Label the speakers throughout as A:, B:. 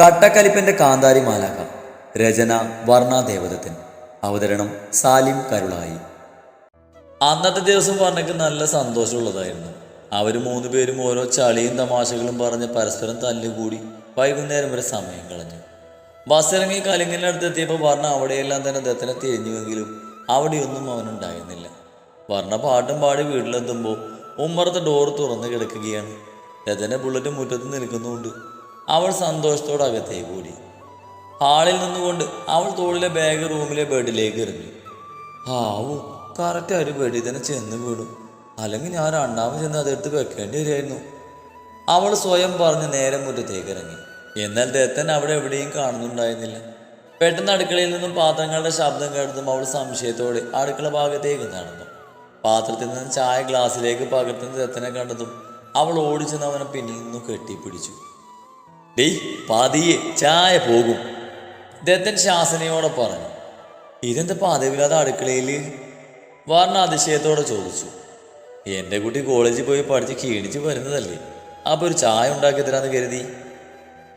A: കട്ടക്കലിപ്പന്റെ കാന്താരി മാലാക രചന വർണാദേവതത്തിൻ അവതരണം സാലിം കരുളായി. അന്നത്തെ ദിവസം പറഞ്ഞക്ക് നല്ല സന്തോഷമുള്ളതായിരുന്നു. അവർ മൂന്ന് പേരും ഓരോ ചളിയും തമാശകളും പറഞ്ഞ് പരസ്പരം തല്ലുകൂടി വൈകുന്നേരം വരെ സമയം കളഞ്ഞു. ബസ്സിറങ്ങി കലിങ്ങിനടുത്ത് എത്തിയപ്പോൾ വർണ അവിടെയെല്ലാം തന്നെ ദത്തനെ തിരിഞ്ഞുവെങ്കിലും അവിടെയൊന്നും അവനുണ്ടായിരുന്നില്ല. വർണ പാട്ടും പാടി വീട്ടിലെത്തുമ്പോൾ ഉമ്മറത്തെ ഡോർ തുറന്ന് കിടക്കുകയാണ്. രഥന ബുള്ളറ്റ് മുറ്റത്ത് നിൽക്കുന്നുണ്ട് അവൾ സന്തോഷത്തോടെ അകത്തേക്ക് കൂടി ഹാളിൽ നിന്നുകൊണ്ട് അവൾ തോളിലെ ബാഗ് റൂമിലെ ബെഡിലേക്ക് എറിഞ്ഞു. ആവൂ കറക്റ്റ് ആ ഒരു ബെഡിൽ തന്നെ ചെന്ന് വീടും അല്ലെങ്കിൽ ഞാൻ രണ്ടാമത് ചെന്ന് അതെടുത്ത് വെക്കേണ്ടി വരുമായിരുന്നു അവൾ സ്വയം പറഞ്ഞ് നേരെ മുറ്റത്തേക്ക് ഇറങ്ങി. എന്നാൽ ദത്തൻ അവിടെ എവിടെയും കാണുന്നുണ്ടായിരുന്നില്ല. പെട്ടെന്ന് അടുക്കളയിൽ നിന്നും പാത്രങ്ങളുടെ ശബ്ദം കേട്ടതും അവൾ സംശയത്തോടെ അടുക്കള ഭാഗത്തേക്ക് നടന്നു. പാത്രത്തിൽ നിന്ന് ചായ ഗ്ലാസ്സിലേക്ക് പകർത്തുന്ന ദത്തനെ കണ്ടതും അവൾ ഓടിച്ചെന്ന് അവനെ പിന്നിൽ നിന്നും കെട്ടിപ്പിടിച്ചു. ഡേയ് പതിയെ ചായ പോകും. ദത്തൻ ശാസനയോടെ പറഞ്ഞു. ഇതെന്താ പതിവില്ലാതെ അടുക്കളയിൽ വർണ അതിശയത്തോടെ ചോദിച്ചു. എന്റെ കുട്ടി കോളേജിൽ പോയി പഠിച്ച് ക്ഷീണിച്ച് വരുന്നതല്ലേ. അപ്പോൾ ഒരു ചായ ഉണ്ടാക്കി തരാന്ന് കരുതി.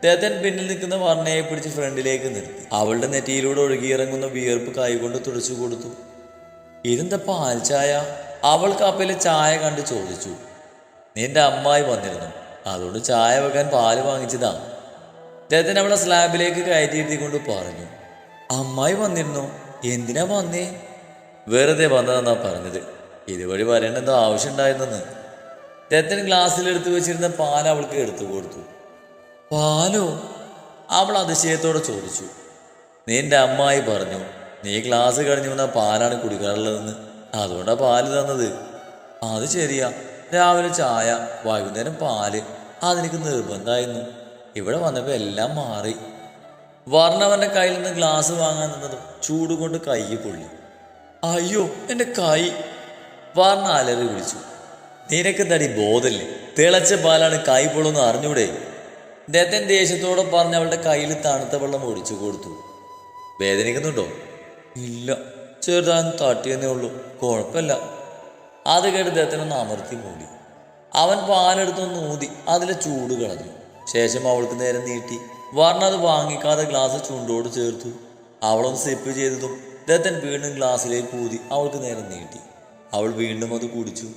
A: ദത്തൻ പിന്നിൽ നിൽക്കുന്ന വർണയെ പിടിച്ച് ഫ്രണ്ടിലേക്ക് നിർത്തി. അവളുടെ നെറ്റിയിലൂടെ ഒഴുകിയിറങ്ങുന്ന വിയർപ്പ് കൈകൊണ്ട് തുടച്ചു കൊടുത്തു. ഇതെന്താ പാൽ ചായ? അവൾ കപ്പയിലെ ചായ കണ്ട് ചോദിച്ചു. നിന്റെ അമ്മായി വന്നിരുന്നു. അതുകൊണ്ട് ചായ വെക്കാൻ പാൽ വാങ്ങിച്ചതാ. അദ്ദേഹത്തിന് അവളെ സ്ലാബിലേക്ക് കയറ്റിയിരുത്തിക്കൊണ്ട് പറഞ്ഞു അമ്മായി വന്നിരുന്നു? എന്തിനാ വന്നേ? വെറുതെ വന്നതെന്നാ പറഞ്ഞത്. ഇതുവഴി വരേണ്ടെന്തോ ആവശ്യമുണ്ടായിരുന്നെന്ന്. അദ്ദേഹത്തിന് ഗ്ലാസ്സിലെടുത്ത് വെച്ചിരുന്ന പാൽ അവൾക്ക് എടുത്തു കൊടുത്തു. പാലോ? അവൾ അതിശയത്തോടെ ചോദിച്ചു. നിന്റെ അമ്മായി പറഞ്ഞു നീ ഗ്ലാസ് കഴിഞ്ഞു വന്ന പാലാണ് കുടിക്കാറുള്ളതെന്ന്. അതുകൊണ്ടാ പാൽ തന്നത്. അത് ശരിയാ. രാവിലെ ചായ വൈകുന്നേരം പാൽ. അതെനിക്ക് നിർബന്ധമായിരുന്നു. ഇവിടെ വന്നപ്പോൾ എല്ലാം മാറി. വർണവന്റെ കയ്യിൽ നിന്ന് ഗ്ലാസ് വാങ്ങാൻ നിന്നതും ചൂട് കൊണ്ട് കൈ പൊള്ളി. അയ്യോ എന്റെ കൈ. വർണ അലറി വിളിച്ചു. നിനക്ക് തടി ബോധല്ലേ തിളച്ച പാലാണ് കൈ പൊള്ളുന്ന അറിഞ്ഞൂടെ? ദത്തൻ ദേഷ്യത്തോടെ പറഞ്ഞ് അവളുടെ കയ്യിൽ തണുത്ത വെള്ളം ഒഴിച്ചു കൊടുത്തു. വേദനിക്കുന്നുണ്ടോ? ഇല്ല ചെറുതാൻ തട്ടിയെന്നേ ഉള്ളൂ. കുഴപ്പമില്ല. അത് കേട്ട് ദത്തനൊന്ന് അമർത്തി മൂടി. അവൻ പാലെടുത്തൊന്ന് ഊതി അതിലെ ചൂട് കളഞ്ഞു. ശേഷം അവൾക്ക് നേരെ നീട്ടി. വർണ അത് വാങ്ങിക്കാതെ ഗ്ലാസ് ചൂണ്ടോട് ചേർത്തു. അവളൊന്ന് സിപ്പ് ചെയ്തതും ദത്തൻ വീണ്ടും ഗ്ലാസ്സിലേക്ക് ഊതി അവൾക്ക് നേരെ നീട്ടി. അവൾ വീണ്ടും അത് കുടിച്ചു.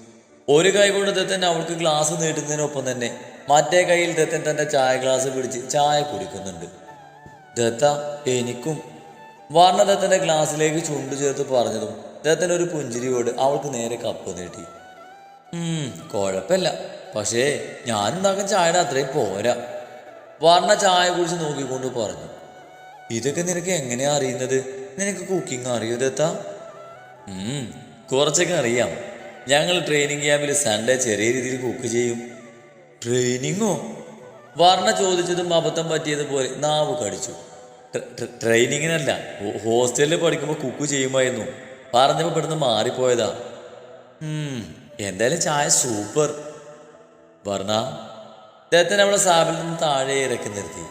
A: ഒരു കൈ കൊണ്ട് ദത്തൻ അവൾക്ക് ഗ്ലാസ് നീട്ടുന്നതിനൊപ്പം തന്നെ മറ്റേ കൈയിൽ ദത്തൻ തന്റെ ചായ ഗ്ലാസ് പിടിച്ച് ചായ കുടിക്കുന്നുണ്ട്. ദത്ത എനിക്കും. വർണ ദത്തന്റെ ഗ്ലാസ്സിലേക്ക് ചുണ്ടു ചേർത്ത് പറഞ്ഞതും ദത്തൻ ഒരു പുഞ്ചിരിയോട് അവൾക്ക് നേരെ കപ്പ് നീട്ടി. കുഴപ്പമില്ല പക്ഷേ ഞാനുണ്ടാക്കുന്ന ചായയുടെ അത്രയും പോരാ. വർണ ചായ കുടിച്ച് നോക്കിക്കൊണ്ട് പറഞ്ഞു. ഇതൊക്കെ നിനക്ക് എങ്ങനെയാ അറിയുന്നത്? നിനക്ക് കുക്കിംഗ് അറിയോ ഉം, കുറച്ചൊക്കെ അറിയാം. ഞങ്ങൾ ട്രെയിനിങ് ക്യാമ്പിൽ സൺഡേ ചെറിയ രീതിയിൽ കുക്ക് ചെയ്യും. ട്രെയിനിങ്ങോ വർണ ചോദിച്ചതും അബദ്ധം പറ്റിയതുപോലെ നാവ് കടിച്ചു. ട്ര- ട്ര- ട്രെയിനിങ്ങിനല്ല ഹോസ്റ്റലിൽ പഠിക്കുമ്പോൾ കുക്ക് ചെയ്യുമായിരുന്നു. പറഞ്ഞപ്പോൾ പെട്ടെന്ന് മാറിപ്പോയതാ. എന്തായാലും ചായ സൂപ്പർ. വർണ ദത്ത നമ്മളെ സാബിൽ നിന്ന് താഴെ ഇറക്കി നിർത്തി.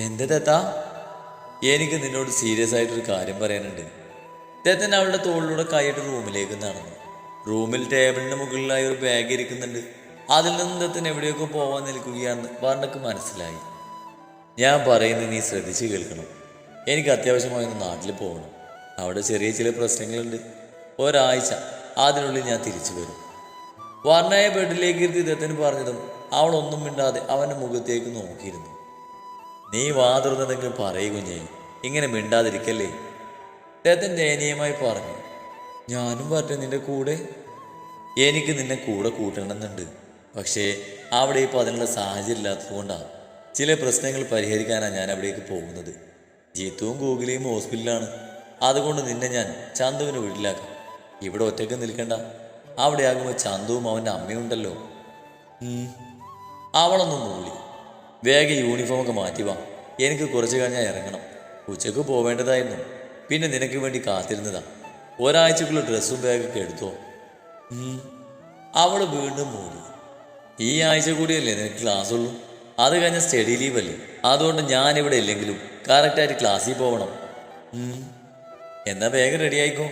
A: എന്ത് ദത്ത? എനിക്ക് നിന്നോട് സീരിയസ് ആയിട്ടൊരു കാര്യം പറയാനുണ്ട്. ദത്തൻ അവളുടെ തോളിലൂടെ കൈയിട്ട് റൂമിലേക്ക് നടന്നു. റൂമിൽ ടേബിളിന് മുകളിലായി ഒരു ബാഗ് ഇരിക്കുന്നുണ്ട്. അതിൽ നിന്ന് ദത്തൻ എവിടെയൊക്കെ പോവാൻ നിൽക്കുകയാണെന്ന് വർണക്ക് മനസ്സിലായി. ഞാൻ പറയുന്നത് നീ ശ്രദ്ധിച്ച് കേൾക്കണം. എനിക്ക് അത്യാവശ്യമായി നാട്ടിൽ പോകണം. അവിടെ ചെറിയ ചില പ്രശ്നങ്ങളുണ്ട്. ഒരാഴ്ച അതിനുള്ളിൽ ഞാൻ തിരിച്ചു വരും. വർണയെ ബെഡിലേക്ക് ഇരുത്തി ദത്തന് പറഞ്ഞതും അവൾ ഒന്നും മിണ്ടാതെ അവന്റെ മുഖത്തേക്ക് നോക്കിയിരുന്നു. നീ വാതിർന്നതെങ്കിൽ പറയൂ കുഞ്ഞേ ഇങ്ങനെ മിണ്ടാതിരിക്കല്ലേ? ദത്തൻ ദയനീയമായി പറഞ്ഞു. ഞാനും വരട്ടെ നിന്റെ കൂടെ. എനിക്ക് നിന്നെ കൂടെ കൂട്ടണമെന്നുണ്ട്. പക്ഷേ അവിടെ ഇപ്പോൾ അതിനുള്ള സാഹചര്യം ഇല്ലാത്തതുകൊണ്ടാണ് ചില പ്രശ്നങ്ങൾ പരിഹരിക്കാനാണ് ഞാൻ അവിടേക്ക് പോകുന്നത്. ജീത്തുവും ഗൂഗിളിയും ഹോസ്പിറ്റലിലാണ്. അതുകൊണ്ട് നിന്നെ ഞാൻ ചന്തുവിന്റെ വീട്ടിലാക്കാം. ഇവിടെ ഒറ്റയ്ക്ക് നിൽക്കണ്ട. അവിടെ ആകുമ്പോൾ ചന്തുവും അവന്റെ അമ്മയുണ്ടല്ലോ അവളൊന്നും മൂളി വേഗം യൂണിഫോമൊക്കെ മാറ്റി വാ. എനിക്ക് കുറച്ച് കഴിഞ്ഞാൽ ഇറങ്ങണം. ഉച്ചയ്ക്ക് പോവേണ്ടതായിരുന്നു. പിന്നെ നിനക്ക് വേണ്ടി കാത്തിരുന്നതാ. ഒരാഴ്ചക്കുള്ള ഡ്രസ്സും ബാഗൊക്കെ എടുത്തോ. അവൾ വീണ്ടും മൂടി ഈ ആഴ്ച കൂടിയല്ലേ നിനക്ക് ക്ലാസ് ഉള്ളൂ? അത് കഴിഞ്ഞ സ്റ്റഡി ലീവല്ലേ അതുകൊണ്ട് ഞാനിവിടെ ഇല്ലെങ്കിലും കറക്റ്റായിട്ട് ക്ലാസ്സിൽ പോകണം. എന്നാ വേഗം റെഡി ആയിക്കോ.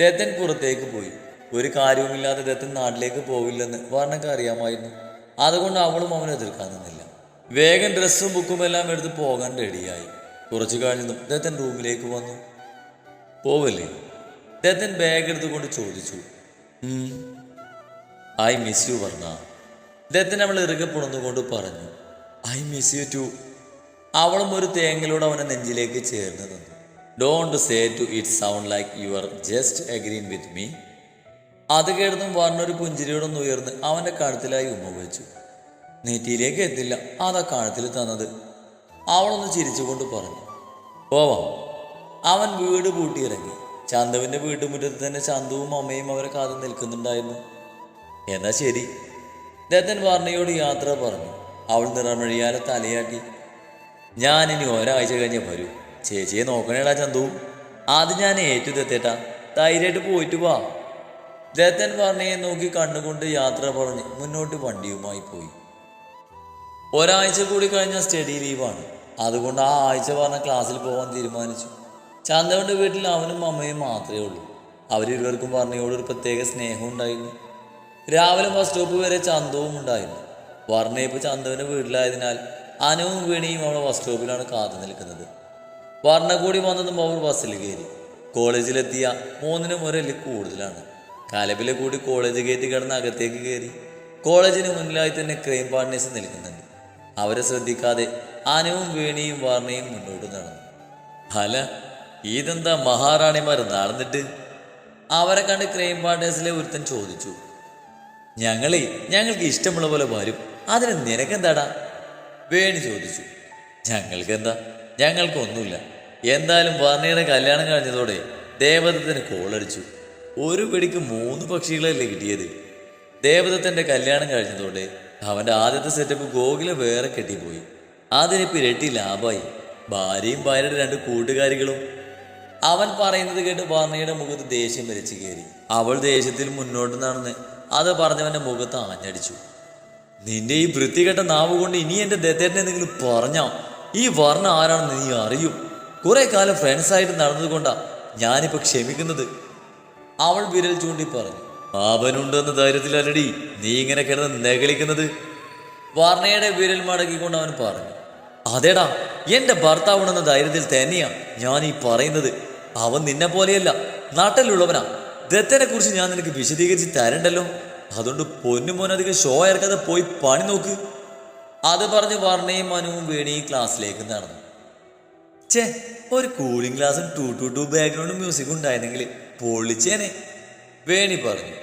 A: ദത്തൻ പുറത്തേക്ക് പോയി. ഒരു കാര്യവുമില്ലാതെ ദത്തൻ നാട്ടിലേക്ക് പോവില്ലെന്ന് വർണക്ക് അറിയാമായിരുന്നു. അതുകൊണ്ട് അവളും അവനെ എതിർക്കാൻ നിന്നില്ല. വേഗം ഡ്രസ്സും ബുക്കും എല്ലാം എടുത്ത് പോകാൻ റെഡിയായി കുറച്ചു കഴിഞ്ഞു ദത്തൻ റൂമിലേക്ക് വന്നു. പോവല്ലേ? ദത്തൻ ബാഗ് എടുത്തുകൊണ്ട് ചോദിച്ചു. ഐ മിസ് യു പറഞ്ഞ ദത്തൻ അവൾ ഇറുകെ പുണർന്നുകൊണ്ട് പറഞ്ഞു. ഐ മിസ് യു ടു അവളും ഒരു തേങ്ങലോട് അവനെ നെഞ്ചിലേക്ക് ചേർന്ന് നിന്നു. Don't say to it sound like you are just agreeing with me അത് കേട്ടതും വർണൊരു പുഞ്ചിരിയോടൊന്ന് ഉയർന്ന് അവന്റെ കഴുത്തിലായി ഉമ്മ വെച്ചു നെറ്റിയിലേക്ക് എത്തില്ല. അതാ കഴുത്തിൽ തന്നത്. അവളൊന്ന് ചിരിച്ചുകൊണ്ട് പറഞ്ഞു. പോവാം അവൻ വീട് പൂട്ടിയിറങ്ങി. ചന്തുവിന്റെ വീട്ടുമുറ്റത്ത് തന്നെ ചന്തുവും അമ്മയും അവരെ കാത്തു നിൽക്കുന്നുണ്ടായിരുന്നു. എന്നാ ശരി. ദത്തൻ വർണയോട് യാത്ര പറഞ്ഞു. അവൾ നിറമഴിയാലെ തലയാട്ടി ഞാനിനി ഒരാഴ്ച കഴിഞ്ഞ് വരൂ. ചേച്ചിയെ നോക്കണേടാ ചന്തു. അത് ഞാൻ ഏറ്റു തെത്തേട്ടാ ധൈര്യമായിട്ട് പോയിട്ട് വാ. ദത്തൻ പറഞ്ഞേ നോക്കി കണ്ണുകൊണ്ട് യാത്ര പറഞ്ഞ് മുന്നോട്ട് വണ്ടിയുമായി പോയി. ഒരാഴ്ച കൂടി കഴിഞ്ഞ സ്റ്റഡി ലീവാണ്. അതുകൊണ്ട് ആ ആഴ്ച പറഞ്ഞ ക്ലാസ്സിൽ പോകാൻ തീരുമാനിച്ചു. ചന്ദവന്റെ വീട്ടിൽ അവനും അമ്മയും മാത്രമേ ഉള്ളൂ. അവരിരുവർക്കും വർണയോട് ഒരു പ്രത്യേക സ്നേഹം ഉണ്ടായിരുന്നു. രാവിലെ ബസ് സ്റ്റോപ്പ് വരെ ചന്തവും ഉണ്ടായിരുന്നു. വർണ ഇപ്പോൾ ചന്ദവന്റെ വീട്ടിലായതിനാൽ അനുവും വീണിയും അവളെ ബസ് സ്റ്റോപ്പിലാണ് കാത്തു നിൽക്കുന്നത്. വർണ കൂടി വന്നതും അവർ ബസ്സിൽ കയറി. കോളേജിലെത്തിയ മൂന്നിനും ഒരല്ല് കൂടുതലാണ്. കാലബിലെ കൂടി കോളേജ് ഗേറ്റ് കിടന്ന് അകത്തേക്ക് കയറി. കോളേജിന് മുന്നിലായി തന്നെ ക്രൈം പാർട്ട്നേഴ്സ് നിൽക്കുന്നുണ്ട്. അവരെ ശ്രദ്ധിക്കാതെ ആനവും വേണിയും വാർണയും മുന്നോട്ട് നടന്നു. അല്ല ഇതെന്താ മഹാറാണിമാർ നടന്നിട്ട്? അവരെ കണ്ട് ക്രൈം പാർട്ട്നേഴ്സിലെ ഒരുത്തൻ ചോദിച്ചു. ഞങ്ങളെ ഞങ്ങൾക്ക് ഇഷ്ടമുള്ള പോലെ വരും. അതിന് നിനക്കെന്താടാ? വേണി ചോദിച്ചു. ഞങ്ങൾക്ക് എന്താ ഞങ്ങൾക്കൊന്നുമില്ല. എന്തായാലും വർണയുടെ കല്യാണം കഴിഞ്ഞതോടെ ദേവദത്തിന് കോളടിച്ചു. ഒരു പിടിക്ക് മൂന്ന് പക്ഷികളല്ലേ കിട്ടിയത്? ദേവദത്തിന്റെ കല്യാണം കഴിഞ്ഞതോടെ അവന്റെ ആദ്യത്തെ സെറ്റപ്പ് ഗോകുല വേറെ കെട്ടിപ്പോയി. അതിനിപ്പോൾ ഇരട്ടി ലാഭമായി. ഭാര്യയും ഭാര്യയുടെ രണ്ട് കൂട്ടുകാരികളും. അവൻ പറയുന്നത് കേട്ട് വർണയുടെ മുഖത്ത് ദേഷ്യം വരച്ച് കയറി. അവൾ ദേഷ്യത്തിൽ മുന്നോട്ട് നടന്ന് അത് പറഞ്ഞവന്റെ മുഖത്ത് ആഞ്ഞടിച്ചു. നിന്റെ ഈ വൃത്തികെട്ട നാവ് കൊണ്ട് ഇനി എന്റെ ദത്തേട്ടനെ എന്തെങ്കിലും പറഞ്ഞാ? ഈ വർണ ആരാണെന്ന് നീ അറിയും. കുറെ കാലം ഫ്രണ്ട്സ് ആയിട്ട് നടന്നതുകൊണ്ടാ ഞാനിപ്പോ ക്ഷമിക്കുന്നത്. അവൾ വിരൽ ചൂണ്ടി പറഞ്ഞു പാപനുണ്ടെന്ന ധൈര്യത്തിലല്ലടി നീ ഇങ്ങനെ കിടന്ന് നെകളിക്കുന്നത്? വർണയുടെ വിരൽ മടക്കിക്കൊണ്ട് അവൻ പറഞ്ഞു അതേടാ എന്റെ ഭർത്താവുണ്ടെന്ന ധൈര്യത്തിൽ തന്നെയാ ഞാൻ ഈ പറയുന്നത്. അവൻ നിന്നെ പോലെയല്ല നാട്ടിലുള്ളവനാ. ദത്തനെ കുറിച്ച് ഞാൻ നിനക്ക് വിശദീകരിച്ച് തരണ്ടല്ലോ. അതുകൊണ്ട് പൊന്നുമോനധികം ഷോ ഇറക്കാതെ പോയി പണി നോക്ക്. അത് പറഞ്ഞ് വർണയും മനുവും വേണി ക്ലാസ്സിലേക്ക് നടന്നു. ചേ ഒരു കൂളിംഗ് ഗ്ലാസും ടു ടു ടു ബാക്ക്ഗ്രൗണ്ട് മ്യൂസിക് ഉണ്ടായിരുന്നെങ്കിൽ പൊള്ളിച്ചേനെ വേണി പറഞ്ഞു.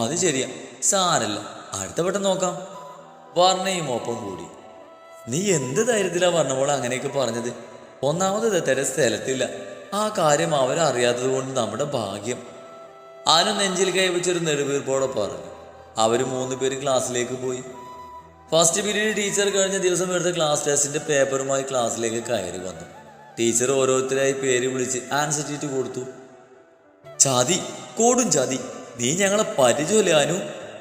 A: അത് ശരിയാ സാരല്ല അടുത്ത വട്ടം നോക്കാം. വർണയും ഒപ്പം കൂടി. നീ എന്ത് ധൈര്യത്തിലാ പറഞ്ഞപ്പോൾ അങ്ങനെയൊക്കെ പറഞ്ഞത്? ഒന്നാമത് തരെ സ്ഥലത്തില്ല. ആ കാര്യം അവരറിയാത്തത് കൊണ്ട് നമ്മുടെ ഭാഗ്യം. അനു നെഞ്ചിൽ കൈവച്ചൊരു നെടുവീർപ്പോടെ പറഞ്ഞു. അവർ മൂന്ന് പേര് ക്ലാസ്സിലേക്ക് പോയി. ഫസ്റ്റ് പീരീഡ് ടീച്ചർ കഴിഞ്ഞ ദിവസം എടുത്ത ക്ലാസ് ടെസ്റ്റിന്റെ പേപ്പറുമായി ക്ലാസ്സിലേക്ക് കയറി വന്നു. ടീച്ചർ ഓരോരുത്തരായി പേര് വിളിച്ച് ആൻസർ ഷീറ്റ് കൊടുത്തു. ചാതി കോടും ചാതി. നീ ഞങ്ങളെ പരിചയമല്ലേ അനു?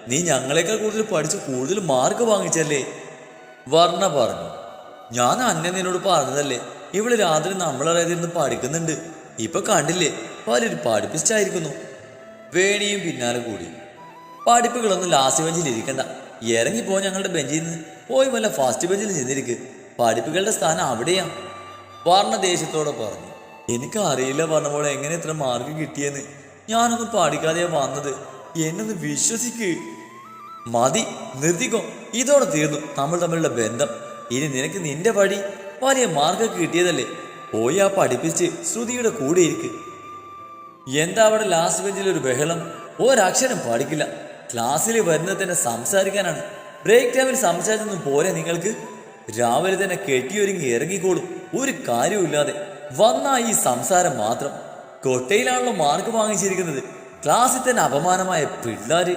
A: നീ ഞങ്ങളെക്കാൾ കൂടുതൽ പഠിച്ച് കൂടുതൽ മാർക്ക് വാങ്ങിച്ചല്ലേ? വർണ പറഞ്ഞു. ഞാൻ അന്നെ നിന്നോട് പറഞ്ഞതല്ലേ ഇവൾ രാത്രി നമ്മളറിയാതിരുന്ന് പഠിക്കുന്നുണ്ട്. ഇപ്പൊ കണ്ടില്ലേ വലിയൊരു പഠിപ്പിച്ചായിരിക്കുന്നു വേണിയും പിന്നാലെ കൂടി. പഠിപ്പുകളൊന്നും ലാസ്റ്റ് ബെഞ്ചിൽ ഇറങ്ങിപ്പോ ഞങ്ങളുടെ ബെഞ്ചിൽ നിന്ന് പോയി വല്ല ഫാസ്റ്റ് ബെഞ്ചിൽ ചെന്നിരിക്ക്. പഠിപ്പുകളുടെ സ്ഥാനം അവിടെയാ. വർണ ദേഷ്യത്തോടെ പറഞ്ഞു. എനിക്ക് അറിയില്ല പറഞ്ഞ പോലെ എങ്ങനെ ഇത്ര മാർക്ക് കിട്ടിയെന്ന്. ഞാനൊന്നും പഠിക്കാതെയാ വന്നത്. എന്നൊന്ന് വിശ്വസിക്ക്. മതി നിർത്തിക്കോ. ഇതോടെ തീർന്നു നമ്മൾ തമ്മിലുള്ള ബന്ധം. ഇനി നിനക്ക് നിന്റെ പടി വലിയ മാർക്കൊക്കെ കിട്ടിയതല്ലേ. പോയി ആ പഠിപ്പിച്ച് ശ്രുതിയുടെ കൂടെ ഇരിക്ക്. എന്താ അവിടെ ലാസ്റ്റ് ബെഞ്ചിൽ ഒരു ബഹളം? ഒരക്ഷരം പഠിക്കില്ല. ക്ലാസ്സിൽ വരുന്നത് തന്നെ സംസാരിക്കാനാണ്. ബ്രേക്ക് ടൈമിൽ സംസാരിച്ചൊന്നും പോരെ നിങ്ങൾക്ക്? രാവിലെ തന്നെ കെട്ടിയൊരുങ്ങി ഇറങ്ങിക്കോളും. ഒരു കാര്യവുമില്ലാതെ വന്ന ഈ സംസാരം മാത്രം. കൊട്ടയിലാണല്ലോ മാർക്ക് വാങ്ങിച്ചിരിക്കുന്നത്. ക്ലാസ്സിൽ തന്നെ അപമാനമായ പിള്ളേര്.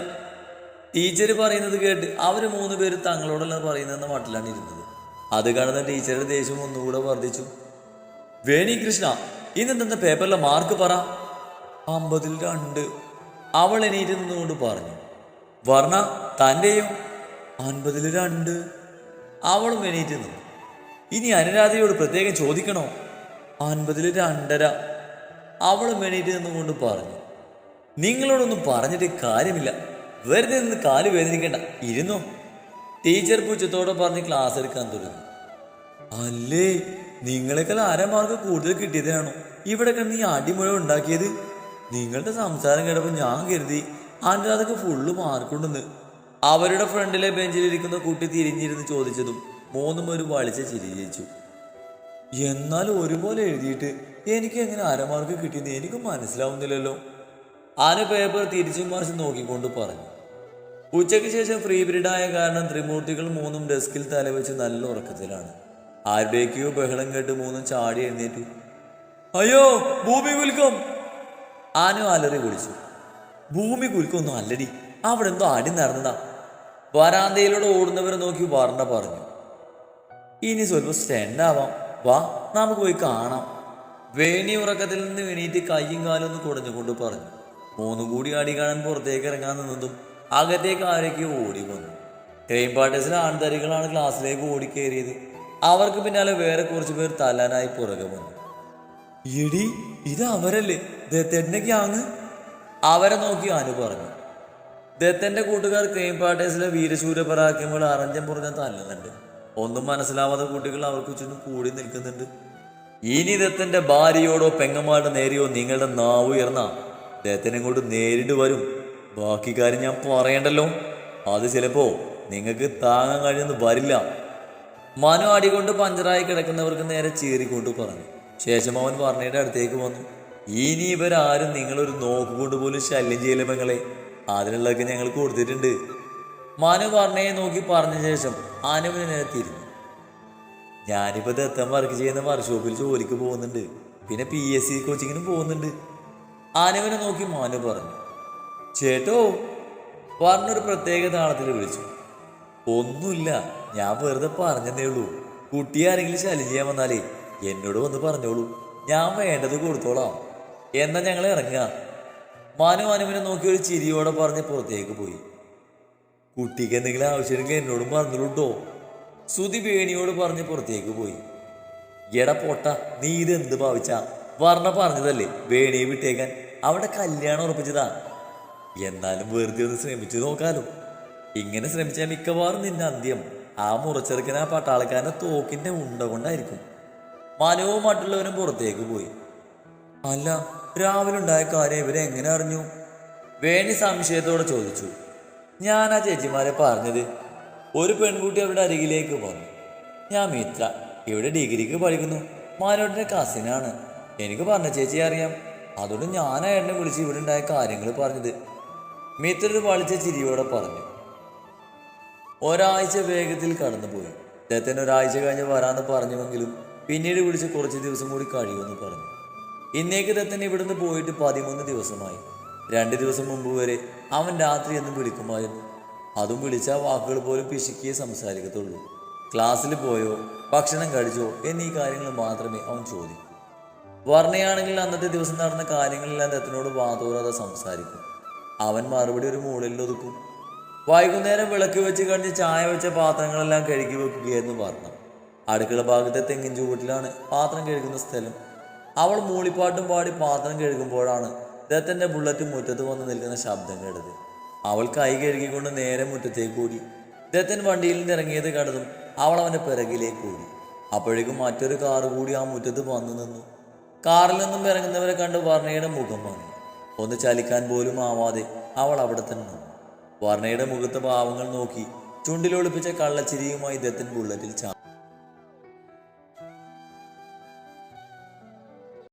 A: ടീച്ചർ പറയുന്നത് കേട്ട് അവർ മൂന്ന് പേര് തങ്ങളോടല്ല പറയുന്നതെന്ന മട്ടിലാണ് ഇരുന്നത്. അത് കാണുന്ന ടീച്ചറുടെ ദേഷ്യം ഒന്നുകൂടെ വർദ്ധിച്ചു. വേണി കൃഷ്ണ ഇന്ന് പേപ്പറിലെ മാർക്ക് പറ? അമ്പതിൽ രണ്ട്. അവൾ എണീറ്റ് നിന്നുകൊണ്ട് പറഞ്ഞു. വർണ തന്റെയും അൻപതിൽ രണ്ട്. അവളും എണീറ്റ് നിന്നു. ഇനി അനുരാധയോട് പ്രത്യേകം ചോദിക്കണോ? അൻപതിൽ രണ്ടര. അവളും എണീറ്റ് നിന്നുകൊണ്ട് പറഞ്ഞു നിങ്ങളോടൊന്നും പറഞ്ഞിട്ട് കാര്യമില്ല. വെറുതെ നിന്ന് കാൽ വേദനിക്കണ്ട. ഇരുന്നോ? ടീച്ചർ പൂച്ചത്തോടെ പറഞ്ഞ് ക്ലാസ് എടുക്കാൻ തുടങ്ങി. അല്ലേ നിങ്ങളെക്കാൾ അരമാർക്ക് മാർക്ക് കൂടുതൽ കിട്ടിയതാണോ ഇവിടെ കിടന്ന് ഈ അടിമുഴ ഉണ്ടാക്കിയത്. നിങ്ങളുടെ സംസാരം കേട്ടപ്പോൾ ഞാൻ കരുതി അതൊക്കെ ഫുള്ള് മാർക്കുണ്ടെന്ന് അവരുടെ ഫ്രണ്ടിലെ ബെഞ്ചിലിരിക്കുന്ന കുട്ടി തിരിഞ്ഞിരുന്ന് ചോദിച്ചതും മൂന്നും ഒരു വളിച്ച ചിരി ജയിച്ചു എന്നാൽ ഒരുപോലെ എഴുതിയിട്ട് എനിക്ക് എങ്ങനെ അരമാർക്ക് കിട്ടിയെന്ന് എനിക്ക് മനസ്സിലാവുന്നില്ലല്ലോ. ആന പേപ്പർ തിരിച്ചും മറിച്ച് നോക്കിക്കൊണ്ട് പറഞ്ഞു. ഉച്ചയ്ക്ക് ശേഷം ഫ്രീ ആയ കാരണം ത്രിമൂർത്തികൾ മൂന്നും ഡെസ്കിൽ തലവെച്ച് നല്ല ഉറക്കത്തിലാണ്. ആരുടെയൊക്കെയോ ബഹളം കേട്ട് മൂന്നും ചാടി എഴുന്നേറ്റു. അയ്യോ ഭൂമി വിൽക്കും ആനു അലറി വിളിച്ചു. ഭൂമി കുലുക്കൊന്നും അല്ലടി. അവിടെ എന്തോ അടി നടന്നതാ. വരാന്തയിലൂടെ ഓടുന്നവരെ നോക്കി വർണ പറഞ്ഞു. ഇനി സ്വല്പം സ്റ്റെൻഡ് ആവാം. വാ നമുക്ക് പോയി കാണാം. വേണി ഉറക്കത്തിൽ നിന്ന് എണീറ്റ് കയ്യും കാലും ഒന്ന് കുടഞ്ഞുകൊണ്ട് പറഞ്ഞു. മൂന്നും കൂടി അടി കാണാൻ പുറത്തേക്ക് ഇറങ്ങാൻ നിന്നതും അകത്തേക്ക് ആരൊക്കെ ഓടി വന്നു. ട്രെയിൻ പാർട്ടേഴ്സിലെ ആൺതരികളാണ് ക്ലാസ്സിലേക്ക് ഓടിക്കേറിയത്. അവർക്ക് പിന്നാലെ വേറെ കുറച്ച് പേർ തല്ലാനായി പുറകെ വന്നു. എടി ഇത് അവരല്ലേ? ദത്തേട്ടന്റെ ഗ്യാങ് അവരെ നോക്കി അനു പറഞ്ഞു. ദത്തന്റെ കൂട്ടുകാർ ക്രൈം പാർട്ടേഴ്സിലെ വീരശൂര പരാക്രമങ്ങൾ അറഞ്ചം പുറഞ്ഞ തല്ലുന്നുണ്ട്. ഒന്നും മനസ്സിലാവാത്ത കുട്ടികൾ അവർക്ക് ചുറ്റും കൂടി നിൽക്കുന്നുണ്ട്. ഇനി ദത്തന്റെ ഭാര്യയോടോ പെങ്ങന്മാരുടെ നേരെയോ നിങ്ങളുടെ നാവ് ഉയർന്ന. ദത്തനെ കൊണ്ട് നേരിട്ട് വരും. ബാക്കി കാര്യം ഞാൻ പറയണ്ടല്ലോ. അത് ചിലപ്പോ നിങ്ങൾക്ക് താങ്ങാൻ കഴിയുന്ന വരില്ല. മനു അടികൊണ്ട് പഞ്ചറായി കിടക്കുന്നവർക്ക് നേരെ ചീറിക്കൊണ്ട് പറഞ്ഞു. ശേഷം അവൻ പറഞ്ഞയുടെ അടുത്തേക്ക് വന്നു. ഇനി ഇവരാരും നിങ്ങളൊരു നോക്കുകൊണ്ട് പോലും ശല്യം ചെയ്യില്ല പെങ്ങളെ. അതിനുള്ളതൊക്കെ ഞങ്ങൾ കൊടുത്തിട്ടുണ്ട്. മനു പറഞ്ഞേ നോക്കി പറഞ്ഞ ശേഷം അനുവിന് തിരിഞ്ഞു. ഞാനിപ്പോ ദത്തം വർക്ക് ചെയ്യുന്ന വർക്ക്ഷോപ്പിൽ ജോലിക്ക് പോകുന്നുണ്ട്. പിന്നെ പി എസ് സി കോച്ചിങ്ങിനും പോകുന്നുണ്ട്. അനുവിനെ നോക്കി മനു പറഞ്ഞു. ചേട്ടോ പറഞ്ഞൊരു പ്രത്യേക താളത്തിൽ വിളിച്ചു. ഒന്നുമില്ല ഞാൻ വെറുതെ പറഞ്ഞതേ ഉള്ളൂ. കുട്ടിയെ ആരെങ്കിലും ശല്യം ചെയ്യാൻ വന്നാലേ എന്നോട് വന്ന് പറഞ്ഞോളൂ. ഞാൻ വേണ്ടത് കൊടുത്തോളാം. എന്നാ ഞങ്ങൾ ഇറങ്ങുക? മാനു മാനുവിനെ നോക്കി ഒരു ചിരിയോടെ പറഞ്ഞ് പുറത്തേക്ക് പോയി. കുട്ടിക്ക് എന്തെങ്കിലും ആവശ്യമെങ്കിൽ എന്നോടും പറഞ്ഞുള്ളൂട്ടോ സുതി വേണിയോട് പറഞ്ഞ് പുറത്തേക്ക് പോയി. എട പൊട്ട നീ ഇത് എന്ത് ഭാവിച്ച? വർണ പറഞ്ഞതല്ലേ വേണിയെ വിട്ടേക്കാൻ. അവിടെ കല്യാണം ഉറപ്പിച്ചതാ. എന്നാലും വെറുതെ ഒന്ന് ശ്രമിച്ചു നോക്കാലോ. ഇങ്ങനെ ശ്രമിച്ചാൽ മിക്കവാറും നിന്റെ അന്ത്യം. ആ മുറച്ചെറുക്കൻ ആ പട്ടാളക്കാരന്റെ തോക്കിന്റെ ഉണ്ട കൊണ്ടായിരിക്കും. മനുവും മറ്റുള്ളവരും പുറത്തേക്ക് പോയി. അല്ല രാവിലെ ഉണ്ടായ കാര്യം ഇവരെ എങ്ങനെ അറിഞ്ഞു? വേണി സംശയത്തോടെ ചോദിച്ചു. ഞാൻ ആ ചേച്ചിമാരെ പറഞ്ഞത്. ഒരു പെൺകുട്ടി അവരുടെ അരികിലേക്ക് വന്നു. ഞാൻ മിത്ര ഇവിടെ ഡിഗ്രിക്ക് പഠിക്കുന്നു. മാനോട്ടിന്റെ കസിനാണ് എനിക്ക് പറഞ്ഞ ചേച്ചി അറിയാം. അതുകൊണ്ട് ഞാൻ അയാളിനെ വിളിച്ച് ഇവിടെ ഉണ്ടായ കാര്യങ്ങൾ പറഞ്ഞത്. മിത്ര ഒരു വളിച്ച ചിരിയോടെ പറഞ്ഞു. ഒരാഴ്ച വേഗത്തിൽ കടന്നുപോയി. അദ്ദേഹത്തിന് ഒരാഴ്ച കഴിഞ്ഞ് വരാമെന്ന് പറഞ്ഞുവെങ്കിലും പിന്നീട് വിളിച്ച് കുറച്ച് ദിവസം കൂടി കഴിയുമെന്ന് പറഞ്ഞു. ഇന്നേക്ക് തന്നെ ഇവിടുന്ന് പോയിട്ട് പതിമൂന്ന് ദിവസമായി. രണ്ട് ദിവസം മുമ്പ് വരെ അവൻ രാത്രി എന്നും വിളിക്കുമായിരുന്നു അതും വിളിച്ച വാക്കുകൾ പോലും പിശുക്കിയേ സംസാരിക്കത്തുള്ളൂ. ക്ലാസ്സിൽ പോയോ ഭക്ഷണം കഴിച്ചോ എന്നീ കാര്യങ്ങൾ മാത്രമേ അവൻ ചോദിക്കൂ വർണയാണെങ്കിൽ അന്നത്തെ ദിവസം നടന്ന കാര്യങ്ങളെല്ലാം ദത്തനോട് വാതോരാതെ സംസാരിക്കും. അവൻ മറുപടി ഒരു മൂളിൽ ഒതുക്കും. വൈകുന്നേരം വിളക്ക് വെച്ച് കഴിഞ്ഞ് ചായ വെച്ച പാത്രങ്ങളെല്ലാം കഴുകി വെക്കുകയായിരുന്നു പറഞ്ഞു അടുക്കള ഭാഗത്തെ തെങ്ങിൻ ചുവട്ടിലാണ് പാത്രം കഴുകുന്ന സ്ഥലം. അവൾ മൂളിപ്പാട്ടും പാടി പാത്രം കഴുകുമ്പോഴാണ് ദത്തന്റെ ബുള്ളറ്റ് മുറ്റത്ത് വന്ന് നിൽക്കുന്ന ശബ്ദം കേട്ടത്. അവൾ കൈ കഴുകിക്കൊണ്ട് നേരെ മുറ്റത്തേക്ക് ഓടി. ദത്തൻ വണ്ടിയിൽ നിന്ന് ഇറങ്ങിയത് കണ്ടതും അവൾ അവന്റെ പിറകിലേക്ക് ഓടി. അപ്പോഴേക്കും മറ്റൊരു കാർ കൂടി ആ മുറ്റത്ത് വന്നു നിന്നു. കാറിൽ നിന്നും ഇറങ്ങുന്നവരെ കണ്ട് വർണയുടെ മുഖം വാങ്ങി ഒന്ന് ചലിക്കാൻ പോലും ആവാതെ അവൾ അവിടെ തന്നെ വർണയുടെ മുഖത്തെ ഭാവങ്ങൾ നോക്കി ചുണ്ടിലൊളിപ്പിച്ച കള്ളച്ചിരിയുമായി ദത്തൻ ബുള്ളറ്റിൽ ചാടി.